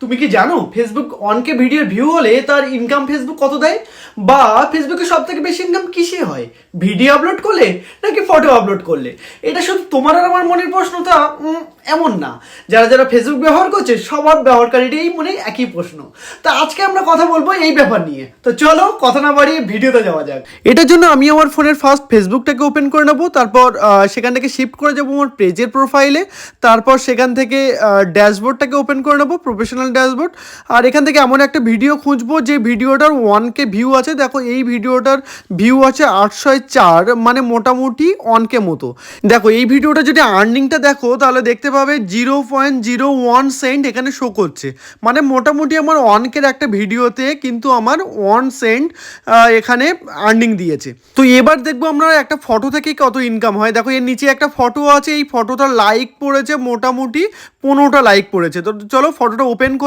তুমি কি জানো ফেসবুক অনকে ভিডিওর ভিউ হলে তার ইনকাম ফেসবুক কত দেয়? বা ফেসবুকে সব থেকে বেশি ইনকাম কিসে হয়? ভিডিও আপলোড করলে নাকি ফটো আপলোড করলে? এটা শুধু তোমার আর আমার মনের প্রশ্নটা এমন না। যারা যারা ফেসবুক ব্যবহার করছে, সবার ব্যবহারকারীরই মনে একই প্রশ্ন। তা আজকে আমরা কথা বলব এই ব্যাপার নিয়ে। তো চলো কথা না বাড়িয়ে ভিডিওতে যাওয়া যাক। এটার জন্য আমি আমার ফোনের ফার্স্ট ফেসবুকটাকে ওপেন করে নেব, তারপর সেখান থেকে শিফট করে যাব আমার পেজের প্রোফাইলে তারপর সেখান থেকে ড্যাশবোর্ডটাকে ওপেন করে নেব প্রফেশনাল ড্যাশবোর্ড আর এখান থেকে এমন একটা ভিডিও খুঁজবো, যে ভিডিওটার ওয়ান কে ভিউ আছে। দেখো, এই ভিডিওটার ভিউ আছে আটশো চার মানে মোটামুটি ওয়ান কে মতো। দেখো, এই ভিডিওটা যদি আর্নিংটা দেখো, তাহলে দেখতে পাবে zero point zero one cent এখানে শো করছে। মানে মোটামুটি আমার ওয়ানকের একটা ভিডিওতে কিন্তু আমার ওয়ান সেন্ট এখানে আর্নিং দিয়েছে। তো এবার দেখব আমরা একটা ফটো থেকে কত ইনকাম হয়। দেখো এর নিচে একটা ফটো আছে, এই ফটোটা লাইক পড়েছে, মোটামুটি পনেরোটা লাইক পড়েছে। তো চলো ফটোটা ওপেন